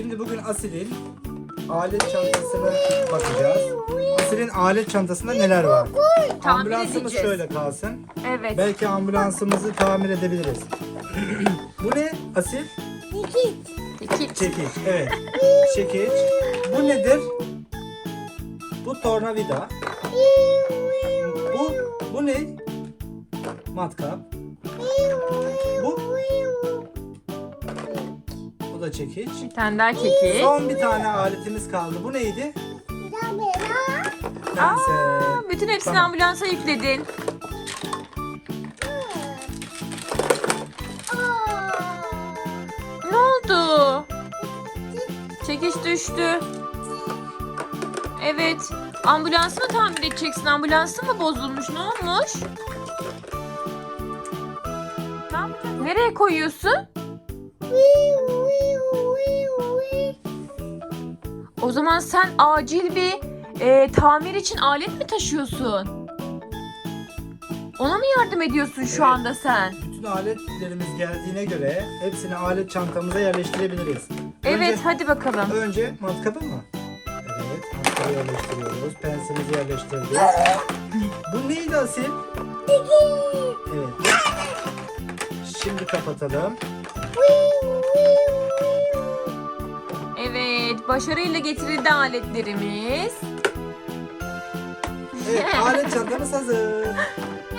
Şimdi bugün Asil'in alet çantasına bakacağız. Asil'in alet çantasında neler var? Tamir Ambulansımız edeceğiz. şöyle kalsın. Evet. Belki ambulansımızı tamir edebiliriz. Bu ne Asil? İki. Çekiç. Evet. Çekiç. Bu nedir? Bu tornavida. Bu bu ne? Matkap. Bu bu da çekiç. Bir tane daha keki. Son bir tane aletimiz kaldı. Bu neydi? Pense. Aa, bütün hepsini Tamam. ambulansa yükledin. Ne oldu? Çekiş düştü. Evet. Ambulansı mı tamir edeceksin? Ambulansı mı bozulmuş? Ne olmuş? Ne yapacaksın? Nereye koyuyorsun? O zaman sen acil bir e, tamir için alet mi taşıyorsun? Ona mı yardım ediyorsun şu Evet. anda sen? Bütün aletlerimiz geldiğine göre hepsini alet çantamıza yerleştirebiliriz. Evet Önce, hadi bakalım. önce matkapı mı? Evet, matkabı yerleştiriyoruz. Pensimizi yerleştirdik. Bu neydi Asil? Evet. Şimdi kapatalım. Başarıyla getirildi aletlerimiz. Evet, alet çantamız hazır.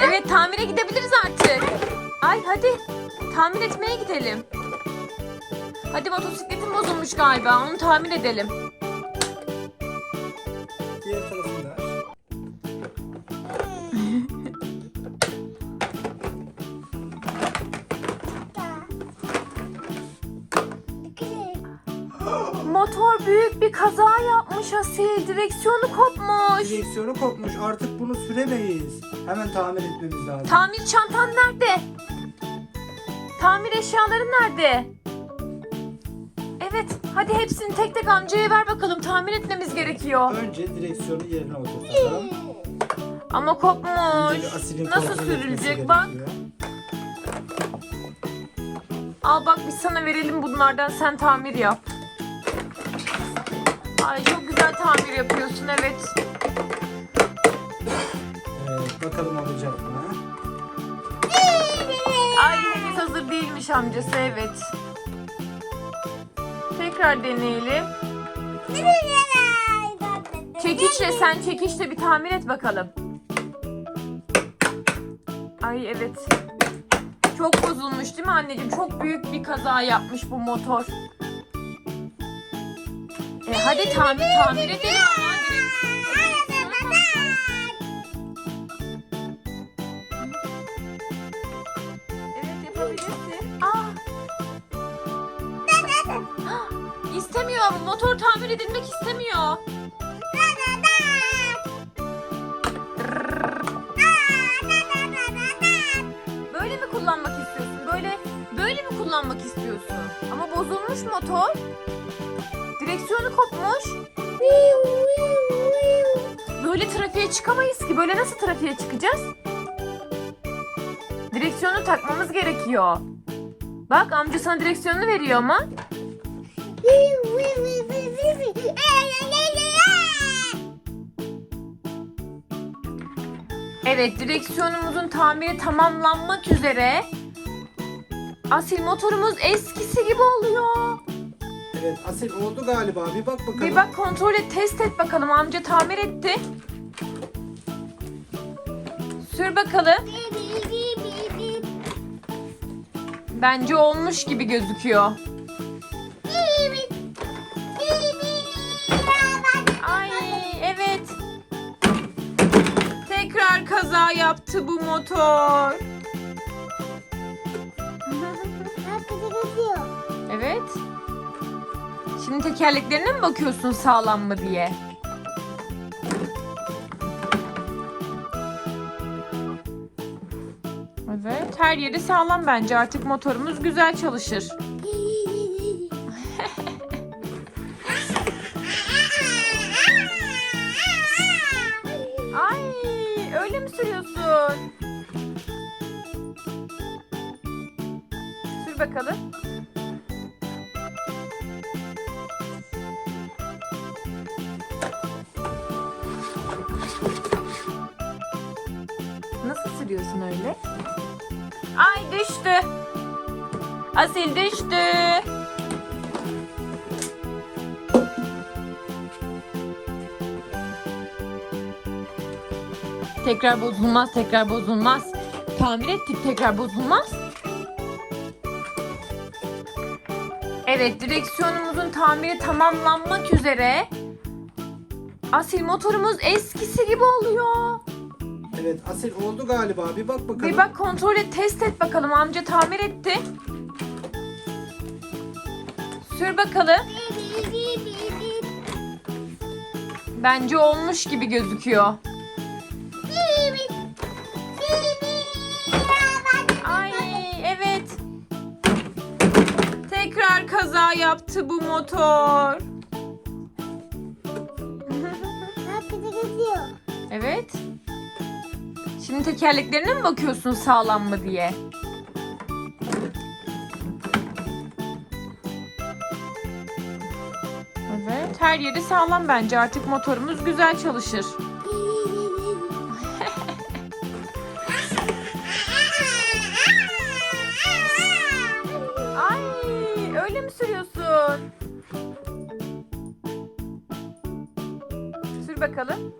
Evet tamire gidebiliriz artık. Ay hadi tamir etmeye gidelim. Hadi motosikletim bozulmuş galiba onu tamir edelim. Diğer tarafını Motor büyük bir kaza yapmış Asil. Direksiyonu kopmuş. Direksiyonu kopmuş. Artık bunu süremeyiz. Hemen tamir etmemiz lazım. Tamir çantan nerede? Tamir eşyaların nerede? Evet, hadi hepsini tek tek amcaya ver bakalım. Tamir etmemiz gerekiyor. Önce direksiyonu yerine oturtalım. Ama kopmuş. asilin Nasıl kontrol etmesi sürülecek bak. gerekiyor. Al bak biz sana verelim bunlardan sen tamir yap. Ay çok güzel tamir yapıyorsun evet. Evet, bakalım olacak mı? Ay henüz hazır değilmiş amcası evet. Tekrar deneyelim. Çekiçle sen çekiçle bir tamir et bakalım. Ay evet. Çok bozulmuş değil mi anneciğim? Çok büyük bir kaza yapmış bu motor. E hadi tamir tamir edelim Evet yapabilirsin. Aa. İstemiyor bu motor tamir edilmek istemiyor. Böyle mi kullanmak istiyorsun? Böyle böyle mi kullanmak istiyorsun? Ama bozulmuş motor. Direksiyonu kopmuş. Böyle trafiğe çıkamayız ki. Böyle nasıl trafiğe çıkacağız? Direksiyonu takmamız gerekiyor. Bak amca sana direksiyonunu veriyor ama. Evet direksiyonumuzun tamiri tamamlanmak üzere. Asil motorumuz eskisi gibi oluyor. Evet, Asil oldu galiba. Bir bak bakalım. Bir bak kontrol et test et bakalım amca tamir etti. Sür bakalım. Bence olmuş gibi gözüküyor. Ay evet. Tekrar kaza yaptı bu motor. Evet. Şimdi tekerleklerine mi bakıyorsun sağlam mı diye? Evet, her yeri sağlam bence. Artık motorumuz güzel çalışır. Ay, öyle mi sürüyorsun? Sür bakalım. Sürüyorsun öyle? Ay düştü. Asil düştü. Tekrar bozulmaz, tekrar bozulmaz. Tamir ettik, tekrar bozulmaz. Evet, direksiyonumuzun tamiri tamamlanmak üzere. Asil motorumuz eskisi gibi oluyor. Evet Asil oldu galiba. Bir bak bakalım. Bir bak kontrol et, test et bakalım. Amca tamir etti. Sür bakalım. Bence olmuş gibi gözüküyor. Ay evet. Tekrar kaza yaptı bu motor. Evet. Şimdi tekerleklerine mi bakıyorsun sağlam mı diye? Evet, her yeri sağlam bence. Artık motorumuz güzel çalışır. Ay, öyle mi sürüyorsun? Sür bakalım.